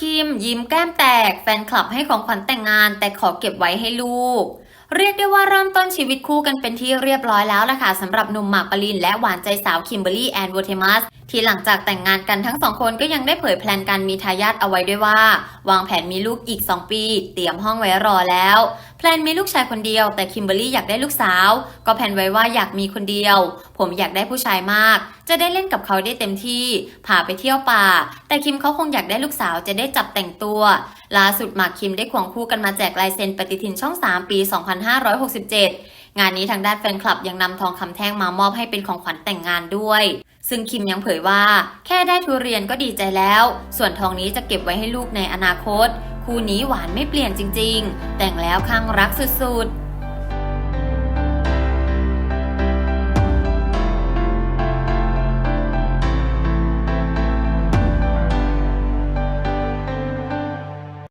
คิม ยิ้มแก้มแตก แฟนคลับให้ของขวัญแต่งงาน แต่ขอเก็บไว้ให้ลูก เรียกได้ว่าเริ่มต้นชีวิตคู่กันเป็นที่เรียบร้อยแล้วล่ะค่ะสำหรับหนุ่มหมากปรินและหวานใจสาวคิมเบอรี่แอนด์วอเทมัสที่หลังจากแต่งงานกันทั้งสองคนก็ยังได้เผยแพลนการมีทายาทเอาไว้ด้วยว่า วางแผนมีลูกอีก 2 ปี เตรียมห้องไว้รอแล้ว แพลนมีลูกชายคนเดียว แต่คิมเบอรี่อยากได้ลูกสาว ก็แพลนไว้ว่าอยากมีคนเดียว ผมอยากได้ผู้ชายมาก จะได้เล่นกับเขาได้เต็มที่พาไปเที่ยวป่า แต่คิมเขาคงอยากได้ลูกสาวจะได้จับแต่งตัวล่าสุดหมากคิมได้ควงคู่กันมาแจกลายเซ็นปฏิทินช่อง 3 ปี 2567 งานนี้ทางด้านแฟนคลับยังนำทองคำแท่งมามอบให้เป็นของขวัญแต่งงานด้วยซึ่งคิมยังเผยว่า แค่ได้ทุเรียนก็ดีใจแล้ว ส่วนทองนี้จะเก็บไว้ให้ลูกในอนาคต คู่นี้หวานไม่เปลี่ยนจริง ๆ แต่งแล้วข้างรักสุดๆ